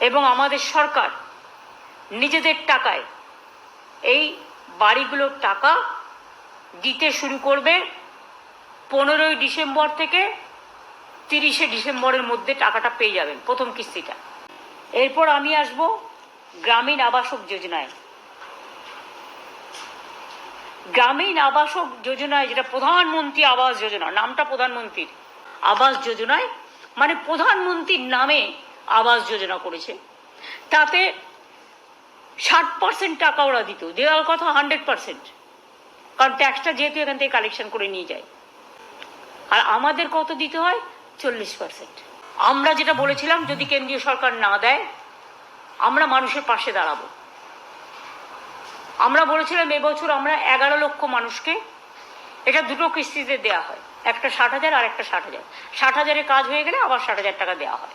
এবং আমাদের সরকার নিজেদের টাকায় এই বাড়িগুলোর টাকা দিতে শুরু করবে পনেরোই ডিসেম্বর থেকে তিরিশে ডিসেম্বরের মধ্যে টাকাটা পেয়ে যাবেন প্রথম কিস্তিটা। এরপর আমি আসব গ্রামীণ আবাসক যোজনায়। গ্রামীণ আবাসক যোজনায় যেটা প্রধানমন্ত্রী আবাস যোজনা, নামটা প্রধানমন্ত্রীর। আবাস যোজনায় মানে প্রধানমন্ত্রীর নামে আবাস যোজনা করেছে। তাতে ষাট পার্সেন্ট টাকা ওরা দিত। দেওয়ার কথা হান্ড্রেড পার্সেন্ট কারণ ট্যাক্সটা যেহেতু এখান থেকে কালেকশন করে নিয়ে যায়। আর আমাদের কত দিতে হয়? চল্লিশ পার্সেন্ট আমরা যেটা বলেছিলাম, যদি কেন্দ্রীয় সরকার না দেয়, আমরা মানুষের পাশে দাঁড়াবো। আমরা বলেছিলাম, এবছর আমরা এগারো লক্ষ মানুষকে এটা দুটো কিস্তিতে দেওয়া হয়। একটা ষাট হাজার আর একটা ষাট হাজার। ষাট হাজারের কাজ হয়ে গেলে আবার ষাট হাজার টাকা দেওয়া হয়।